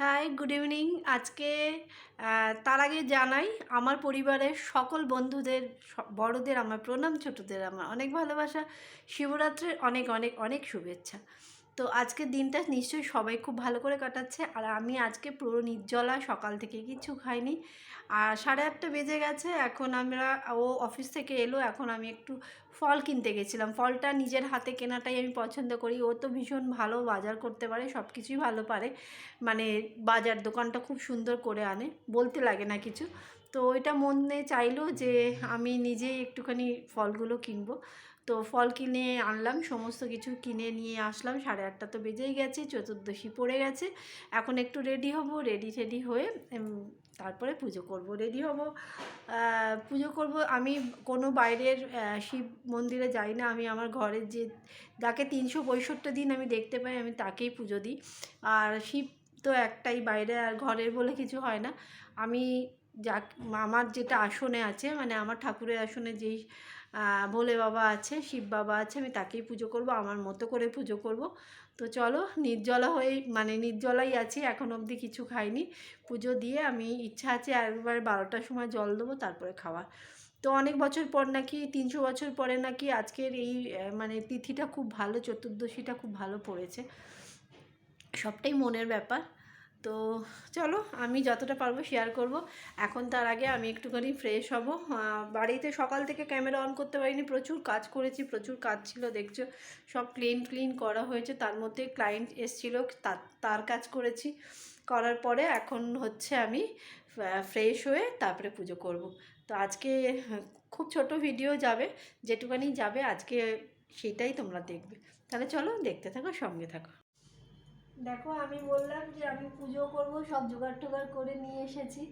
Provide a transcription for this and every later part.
Hi good evening আজকে তার আগে জানাই, আমার পরিবারের সকল বন্ধুদের বড়দের, আমার প্রণাম ছোটদের, আমার অনেক ভালোবাসা, শিবরাত্রির অনেক অনেক অনেক শুভেচ্ছা। তো আজকের দিনটা নিশ্চয়ই সবাই খুব ভালো করে কাটাচ্ছে। আর আমি আজকে পুরো নির্জলা সকাল থেকে কিছু খাইনি। আর সাড়ে আটটা বেজে গেছে, এখন আমরা, ও অফিস থেকে এলো, এখন আমি একটু ফল কিনতে গেছিলাম। ফলটা নিজের হাতে কেনাটাই আমি পছন্দ করি। ও তো ভীষণ ভালো বাজার করতে পারে সব কিছুই ভালো পারে। মানে বাজার দোকানটা খুব সুন্দর করে আনে, বলতে লাগে না কিছু। তো ওইটা মনে চাইলো যে আমি নিজেই একটুখানি ফলগুলো কিনবো। তো ফল কিনে আনলাম, সমস্ত কিছু কিনে নিয়ে আসলাম। সাড়ে আটটা তো বেজেই গেছে, চতুর্দশী পড়ে গেছে। এখন একটু রেডি হব রেডি টেডি হয়ে তারপরে পুজো করব রেডি হব। পুজো করব, আমি কোনো বাইরের শিব মন্দিরে যাই না। আমি আমার ঘরের যে, যাকে তিনশো পঁয়ষট্টি দিন আমি দেখতে পাই, আমি তাকেই পুজো দিই। আর শিব তো একটাই বাইরে, আর ঘরের বলে কিছু হয় না। আমি যাক, আমার যেটা আসনে আছে মানে আমার ঠাকুরের আসনে যেই ভোলে বাবা আছে, শিব বাবা আছে, আমি তাকেই পুজো করব, আমার মতো করে পুজো করব। তো চলো, নির্জলা হয়ে মানে নির্জলাই আছি, এখন অবধি কিছু খাইনি। পুজো দিয়ে আমি ইচ্ছা আছে একবার বারোটার সময় জল দেবো, তারপরে খাওয়া। তো অনেক বছর পর নাকি, তিনশো বছর পরে নাকি আজকের এই মানে তিথিটা খুব ভালো, চতুর্দশীটা খুব ভালো পড়েছে। সবটাই মনের ব্যাপার। তো চলো আমি যতটা পারব শেয়ার করব। এখন তার আগে আমি একটুখানি ফ্রেশ হব। বাড়িতে সকাল থেকে ক্যামেরা অন করতে পারিনি, প্রচুর কাজ করেছি, প্রচুর কাজ ছিল, দেখছ? সব ক্লিন ক্লিন করা হয়েছে, তার মধ্যে ক্লায়েন্ট এসছিল তার কাজ করেছি। করার পরে এখন হচ্ছে আমি ফ্রেশ হয়ে তারপরে পুজো করব। তো আজকে, খুব ছোট ভিডিও যাবে যেটুকানি যাবে আজকে সেটাই তোমরা দেখবে। তাহলে চলো দেখতে থাকো, সঙ্গে থাকো। দেখো, আমি বললাম যে আমি পুজো করব, সব জোগাড় টোগাড় করে নিয়ে এসেছি।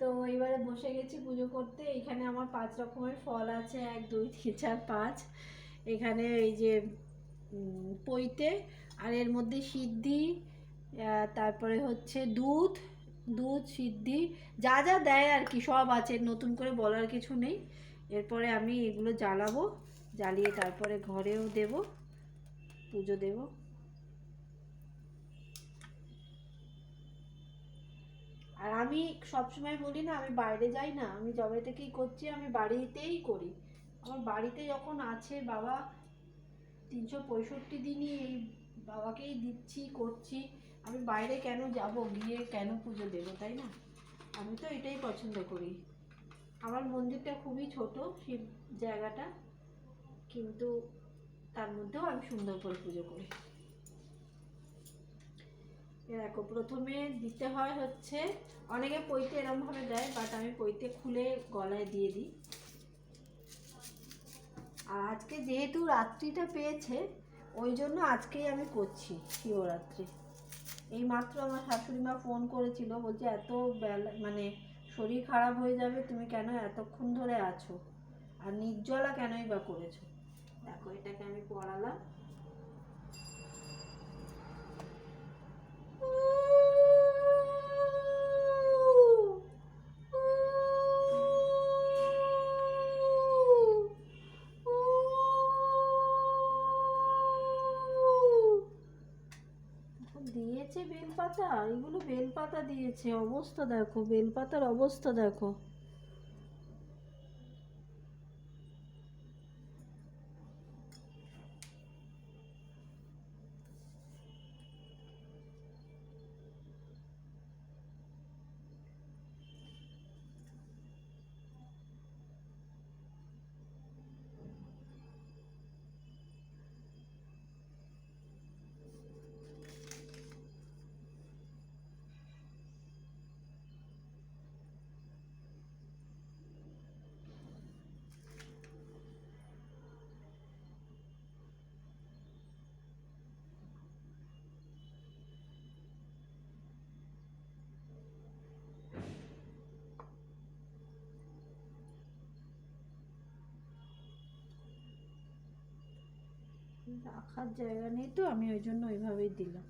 তো এবারে বসে গেছি পুজো করতে। এখানে আমার পাঁচ রকমের ফল আছে, এক, দুই, তিন, চার, পাঁচ। এখানে এই যে পৈতে, আর এর মধ্যে সিদ্ধি তারপরে হচ্ছে দুধ দুধ, সিদ্ধি, যা যা দেয় আর কি, সব আছে, নতুন করে বলার কিছু নেই। এরপরে আমি এগুলো জ্বালাবো, জ্বালিয়ে তারপরে ঘরেও দেব, পুজো দেবো। আর আমি সবসময় বলি না, আমি বাইরে যাই না, আমি জবে থেকেই করছি, আমি বাড়িতেই করি। আমার বাড়িতে যখন আছে বাবা, তিনশো পঁয়ষট্টি দিনই এই বাবাকেই দিচ্ছি, করছি। আমি বাইরে কেন যাব, গিয়ে কেন পুজো দেবো, তাই না? আমি তো এটাই পছন্দ করি। আমার মন্দিরটা খুবই ছোট, শিব জায়গাটা, কিন্তু তার মধ্যেও আমি সুন্দর করে পুজো করি। দেখো, প্রথমে দিতে হয় হচ্ছে, অনেকে পৈতে এরমভাবে দেয় বাট আমি পইতে খুলে গলায় দিয়ে দিই। আর আজকে যেহেতু রাত্রিটা পেয়েছে, ওই জন্য আজকেই আমি করছি শিবরাত্রি। এই মাত্র আমার শাশুড়ি মা ফোন করেছিল, বলছে এত বেলা মানে শরীর খারাপ হয়ে যাবে, তুমি কেন এতক্ষণ ধরে আছো? আর নির্জলা কেনই বা করেছ? দেখো, এটাকে আমি পড়ালাম। দিয়েছে বেলপাতা এগুলো বেলপাতা দিয়েছে অবস্থা দেখো বেলপাতার অবস্থা দেখো। রাখার জায়গা নেই তো আমি ওই জন্য ওইভাবেই দিলাম।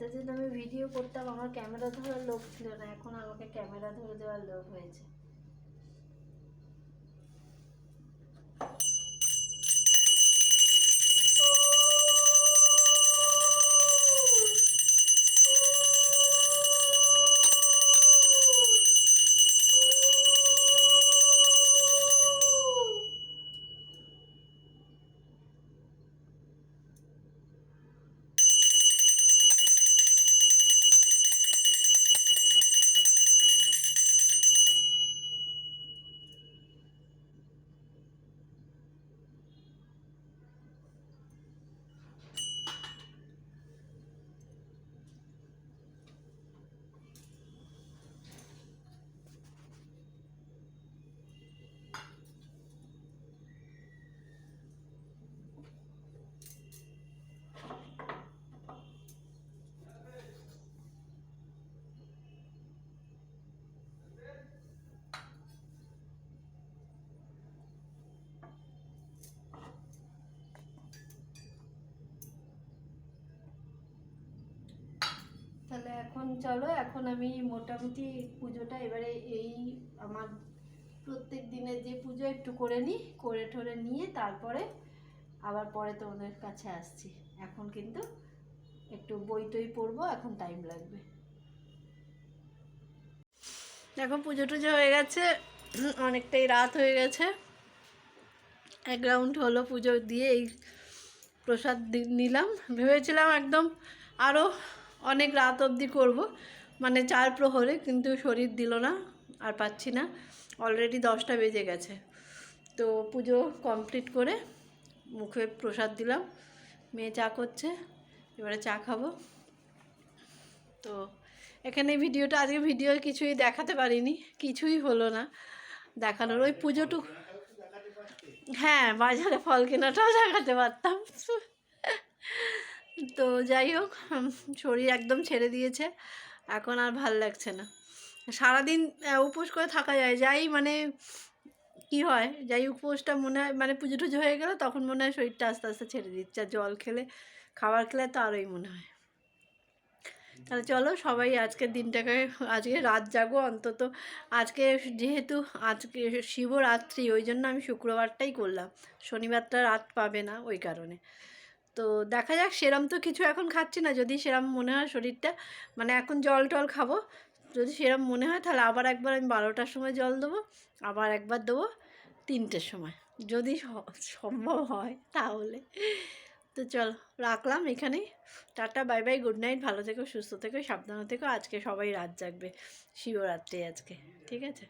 এতদিন আমি ভিডিও করতাম, আমার ক্যামেরা ধরার লোক ছিল না, এখন আমাকে ক্যামেরা ধরে দেওয়ার লোক হয়েছে। তাহলে এখন চলো, এখন আমি মোটামুটি পুজোটা এবারে এই আমার প্রত্যেক দিনের যে পুজো একটু করে নিই, করে ঠরে নিয়ে তারপরে আবার পরে তোমাদের কাছে আসছি। এখন কিন্তু একটু বই টই পড়ব, এখন টাইম লাগবে। দেখো পুজো টুজো হয়ে গেছে অনেকটাই রাত হয়ে গেছে। এক রাউন্ড হলো পুজো দিয়ে এই প্রসাদ নিলাম। ভেবেছিলাম একদম আরও অনেক রাত অবধি করব। মানে চার প্রহরে, কিন্তু শরীর দিল না, আর পাচ্ছি না। অলরেডি দশটা বেজে গেছে। তো পুজো কমপ্লিট করে মুখে প্রসাদ দিলাম। মেয়ে চা করছে, এবারে চা খাব। তো এখানে ভিডিওটা, আজকে ভিডিও কিছুই দেখাতে পারিনি, কিছুই হলো না দেখানোর। ওই পুজোটুকু হ্যাঁ বাজারে ফল কেনাটাও দেখাতে পারতাম। তো যাই হোক শরীর একদম ছেড়ে দিয়েছে। এখন আর ভালো লাগছে না। সারাদিন উপোস করে থাকা যায়। যাই মানে কি হয়, যাই উপোসটা মনে হয় মানে পুজো টুজো হয়ে গেল, তখন মনে হয় শরীরটা আস্তে আস্তে ছেড়ে দিচ্ছে। আর জল খেলে, খাবার খেলে তো আরোই মনে হয়। তাহলে চলো সবাই আজকের দিনটাকে, আজকে রাত জাগো অন্তত। আজকে যেহেতু, আজকে শিবরাত্রি, ওই জন্য আমি শুক্রবারটাই করলাম। শনিবারটা রাত পাবে না, ওই কারণে। তো দেখা যাক, সেরম তো কিছু এখন খাচ্ছি না। যদি সেরম মনে হয় শরীরটা মানে এখন জল টল খাব। যদি সেরম মনে হয় তাহলে আবার একবার আমি বারোটার সময় জল দেবো, আবার একবার দেবো তিনটের সময়। যদি সম্ভব হয় তাহলে। তো চল, রাখলাম এখানেই। Tata, bye bye, good night, ভালো থেকো, সুস্থ থেকো, সাবধানে থেকো। আজকে সবাই রাত জাগবে, শিবরাত্রি আজকে, ঠিক আছে?